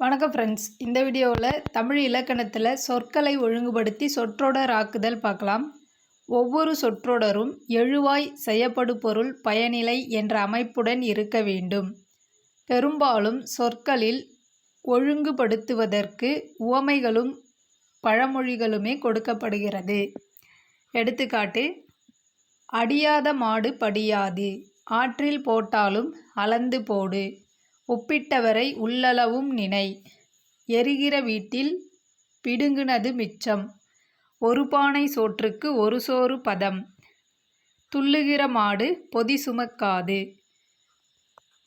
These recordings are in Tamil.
வணக்கம் ஃப்ரெண்ட்ஸ் இந்த வீடியோவில் தமிழ் இலக்கணத்தில் சொற்களை ஒழுங்குபடுத்தி சொற்றொடர் ஆக்குதல் பார்க்கலாம். ஒவ்வொரு சொற்றொடரும் எழுவாய் செய்யப்படு பொருள் பயனிலை என்ற அமைப்புடன் இருக்க வேண்டும். பெரும்பாலும் சொற்களில் ஒழுங்குபடுத்துவதற்கு உவமைகளும் பழமொழிகளுமே கொடுக்கப்படுகிறது. எடுத்துக்காட்டு அடியாத மாடு படியாது ஆற்றில் போட்டாலும் அளந்து போடு. ஒப்பிட்டவரை உள்ளளவும் நினை. எரிகிற வீட்டில் பிடுங்குனது மிச்சம். ஒரு பானை சோற்றுக்கு ஒரு சோறு பதம். துள்ளுகிற மாடு பொதி சுமக்காது.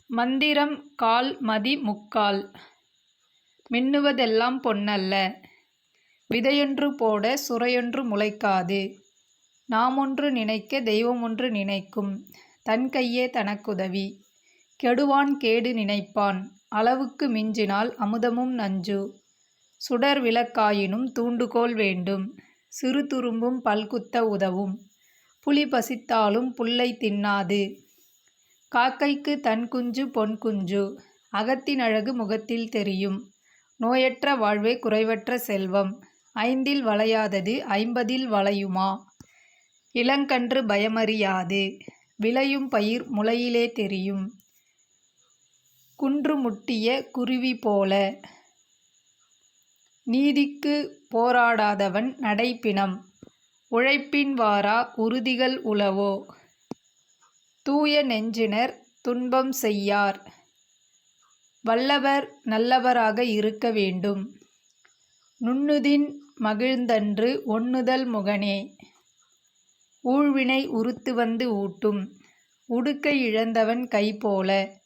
மந்திரம் கால் மதி முக்கால். மின்னுவதெல்லாம் பொன்னல்ல. விதையொன்று போட சுரையொன்று முளைக்காது. நாம் ஒன்று நினைக்க தெய்வம் ஒன்று நினைக்கும். தன் கையே தனக்குதவி. கெடுவான் கேடு நினைப்பான். அளவுக்கு மிஞ்சினால் அமுதமும் நஞ்சு. சுடர் விளக்காயினும் தூண்டுகோல் வேண்டும். சிறு துரும்பும் பல்குத்த உதவும். புலி பசித்தாலும் புல்லை தின்னாது. காக்கைக்கு தன் குஞ்சு பொன் குஞ்சு. அகத்தின் அழகு முகத்தில் தெரியும். நோயற்ற வாழ்வே குறைவற்ற செல்வம். ஐந்தில் வளையாதது ஐம்பதில் வளையுமா? இளங்கன்று பயமறியாது. விளையும் பயிர் முளையிலே தெரியும். குன்று முட்டிய குருவி போல. நீதிக்கு போராடாதவன் நடைப்பிணம். உழைப்பின் வாரா உறுதிகள் உளவோ. தூய நெஞ்சினர் துன்பம் செய்யார். வல்லவர் நல்லவராக இருக்க வேண்டும். நுண்ணுதின் மகிழ்ந்தன்று ஒண்ணுதல் முகனே. ஊழ்வினை உறுத்து வந்து ஊட்டும். உடுக்கை இழந்தவன் கை போல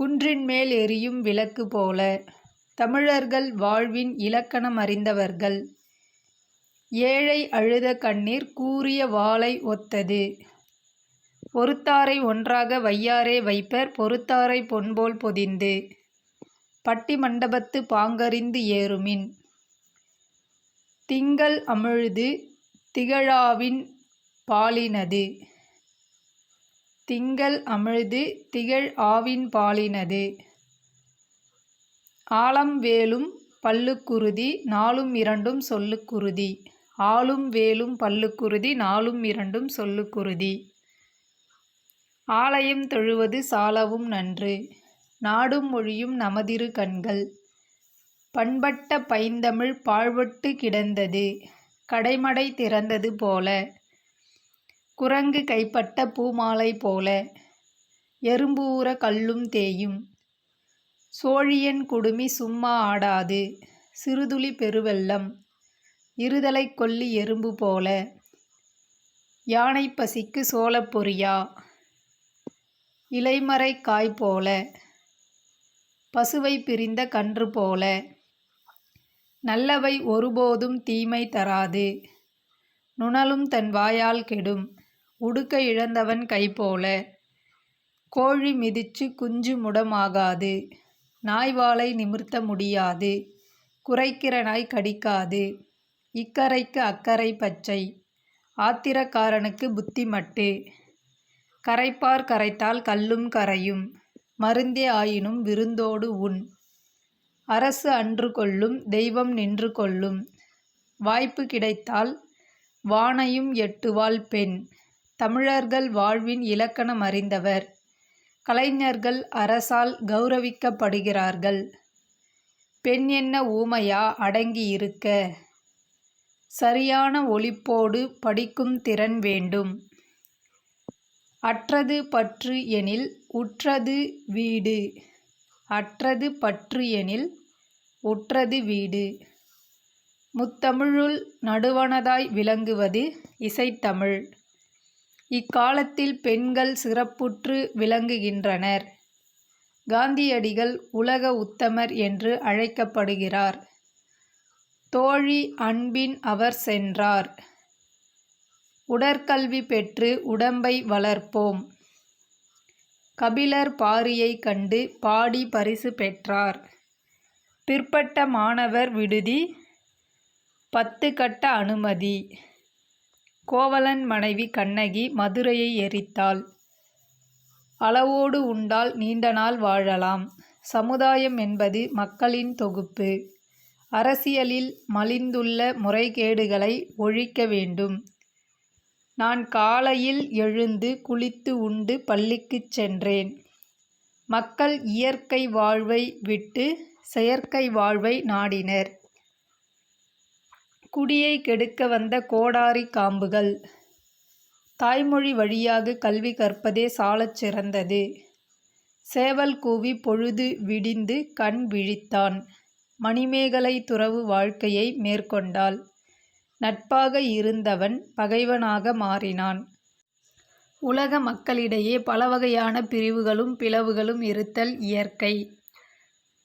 குன்றின் மேல் எரியும் விளக்கு போல. தமிழர்கள் வாழ்வின் இலக்கணம் அறிந்தவர்கள். ஏழை அழுத கண்ணீர் கூறிய வாளை ஒத்தது. பொறுத்தாரை ஒன்றாக வையாரே வைப்பர் பொறுத்தாரை பொன்போல் பொதிந்து. பட்டி மண்டபத்து பாங்கறிந்து ஏறுமின். திங்கள் அமிழ்து திகழாவின் பாலினது. திங்கள் அமிழ்து திகழ் ஆவின் பாலினது. ஆலம் வேலும் பல்லுக்குருதி நாலும் இரண்டும் சொல்லுக்குருதி ஆளும் வேலும் பல்லுக்குருதி நாலும் இரண்டும் சொல்லுக்குருதி ஆலயம் தொழுவது சாலவும் நன்று. நாடும் மொழியும் நமதிரு கண்கள். பண்பட்ட பைந்தமிழ் பாழ்பட்டு கிடந்தது. கடைமடை திறந்தது போல. குரங்கு கைப்பட்ட பூமாலை போல எறும்பூர கல்லும் தேயும். சோழியன் குடுமி சும்மா ஆடாது சிறுதுளி பெருவெள்ளம் இருதலை கொல்லி எறும்பு போல யானை பசிக்கு சோளப்பொரியா இலைமறை காய் போல பசுவை பிரிந்த கன்று போல நல்லவை ஒருபோதும் தீமை தராது நுணலும் தன் வாயால் கெடும். உடுக்க இழந்தவன் கைப்போல கோழி மிதிச்சு குஞ்சு முடமாகாது. நாய் வாளை நிமிர்த்த முடியாது. குறைக்கிற நாய் கடிக்காது. இக்கரைக்கு அக்கறை பச்சை. ஆத்திரக்காரனுக்கு புத்தி மட்டு. கரைப்பார் கரைத்தால் கல்லும் கரையும். மருந்தே ஆயினும் விருந்தோடு உண் அரசு அன்று கொள்ளும் தெய்வம் நின்று கொள்ளும். வாய்ப்பு கிடைத்தால் வானையும் எட்டுவாள் பெண். தமிழர்கள் வாழ்வின் இலக்கணம் அறிந்தவர். கலைஞர்கள் அரசால் கௌரவிக்கப்படுகிறார்கள். பெண் என்ன ஊமையா அடங்கி இருக்க? சரியான ஒளிப்போடு படிக்கும் திறன் வேண்டும். அற்றது பற்று எனில் உற்றது வீடு. அற்றது பற்று எனில் உற்றது வீடு. முத்தமிழுள் நடுவனதாய் விளங்குவது இசைத்தமிழ். இக்காலத்தில் பெண்கள் சிறப்புற்று விளங்குகின்றனர். காந்தியடிகள் உலக உத்தமர் என்று அழைக்கப்படுகிறார். தோழி அன்பின் அவர் சென்றார். உடற்கல்வி பெற்று உடம்பை வளர்ப்போம். கபிலர் பாரியை கண்டு பாடி பரிசு பெற்றார். பிற்பட்ட மாணவர் விடுதி பத்து கட்ட அனுமதி. கோவலன் மனைவி கண்ணகி மதுரையை எரித்தாள். அளவோடு உண்டால் நீண்ட நாள் வாழலாம். சமுதாயம் என்பது மக்களின் தொகுப்பு. அரசியலில் மலிந்துள்ள முறைகேடுகளை ஒழிக்க வேண்டும். நான் காலையில் எழுந்து குளித்து உண்டு பள்ளிக்குச் சென்றேன். மக்கள் இயற்கை வாழ்வை விட்டு செயற்கை வாழ்வை நாடினர். குடியை கெடுக்க வந்த கோடாரி காம்புகள். தாய்மொழி வழியாக கல்வி கற்பதே சாலச் சிறந்தது. சேவல் கூவி பொழுது விடிந்து கண் விழித்தான். மணிமேகலை துறவு வாழ்க்கையை மேற்கொண்டாள். நட்பாக இருந்தவன் பகைவனாக மாறினான். உலக மக்களிடையே பல வகையான பிரிவுகளும் பிளவுகளும் இருத்தல் இயற்கை.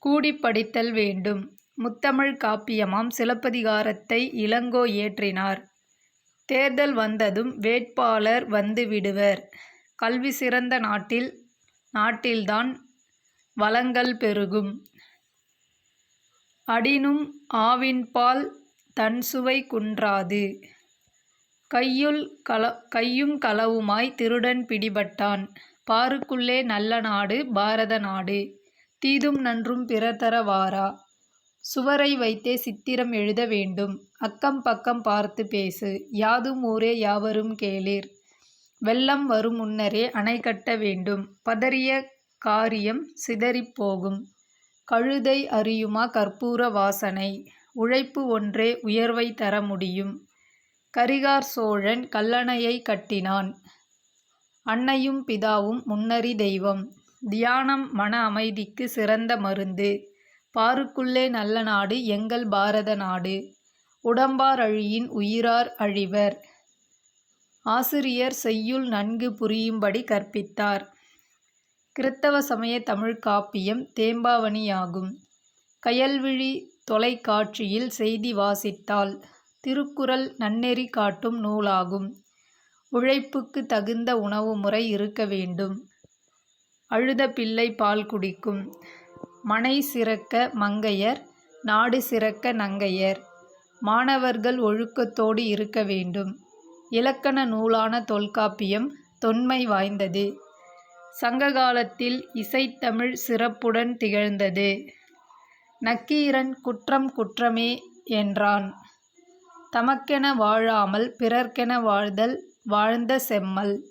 கூடி படித்தல் வேண்டும். முத்தமிழ் காப்பியமாம் சிலப்பதிகாரத்தை இளங்கோ இயற்றினார் தேர்தல் வந்ததும் வேட்பாளர் வந்து விடுவர். கல்வி சிறந்த நாட்டில் நாட்டில்தான் வளங்கள் பெருகும். அடினும் ஆவின்பால் தன்சுவை குன்றாது. கையுள் கல கையும் களவுமாய் திருடன் பிடிபட்டான். பாருக்குள்ளே நல்ல நாடு பாரத நாடு. தீதும் நன்றும் பிறர் வாரா. சுவரை வைத்தே சித்திரம் எழுத வேண்டும். அக்கம் பக்கம் பார்த்து பேசு. யாதும் ஊரே யாவரும் கேளீர். வெள்ளம் வரும் முன்னரே அணை கட்ட வேண்டும். பதறிய காரியம் சிதறிப் போகும். கழுதை அறியுமா கற்பூர வாசனை? உழைப்பு ஒன்றே உயர்வை தர முடியும். கரிகார் சோழன் கல்லணையை கட்டினான். அன்னையும் பிதாவும் முன்னறி தெய்வம். தியானம் மன அமைதிக்கு சிறந்த மருந்து. பாருக்குள்ளே நல்ல நாடு எங்கள் பாரத நாடு. உடம்பார் அழியின் உயிரார் அழிவர். ஆசிரியர் செய்யுள் நன்கு புரியும்படி கற்பித்தார். கிறித்தவ சமய தமிழ் காப்பியம் தேம்பாவணியாகும். கயல்விழி தொலைக்காட்சியில் செய்தி வாசித்தால் திருக்குறள் நன்னெறி காட்டும் நூலாகும். உழைப்புக்கு தகுந்த உணவு முறை இருக்க வேண்டும். அழுத பிள்ளை பால் குடிக்கும். மனை சிறக்க மங்கையர் நாடு சிறக்க நங்கையர். மாணவர்கள் ஒழுக்கத்தோடு இருக்க வேண்டும். இலக்கண நூலான தொல்காப்பியம் தொன்மை வாய்ந்தது. சங்ககாலத்தில் இசைத்தமிழ் சிறப்புடன் திகழ்ந்தது. நக்கீரன் குற்றம் குற்றமே என்றான். தமக்கென வாழாமல் பிறர்க்கென வாழ்தல் வாழ்ந்த செம்மல்.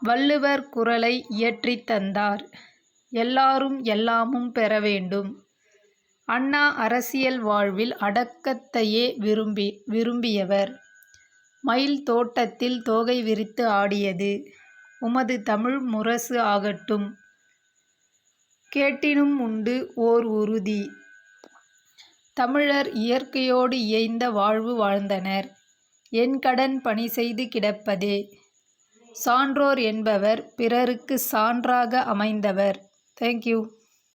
வள்ளுவர் குரலை இயற்றித் தந்தார். எல்லாரும் எல்லாமும் பெற வேண்டும். அண்ணா அரசியல் வாழ்வில் அடக்கத்தையே விரும்பி விரும்பியவர். மயில் தோட்டத்தில் தோகை விரித்து ஆடியது. உமது தமிழ் முரசு ஆகட்டும். கேட்டினும் உண்டு ஓர் உறுதி. தமிழர் இயற்கையோடு இயைந்த வாழ்வு வாழ்ந்தனர். என் கடன் பணி செய்து கிடப்பதே. சான்றோர் என்பவர் பிறருக்கு சான்றாக அமைந்தவர். Thank you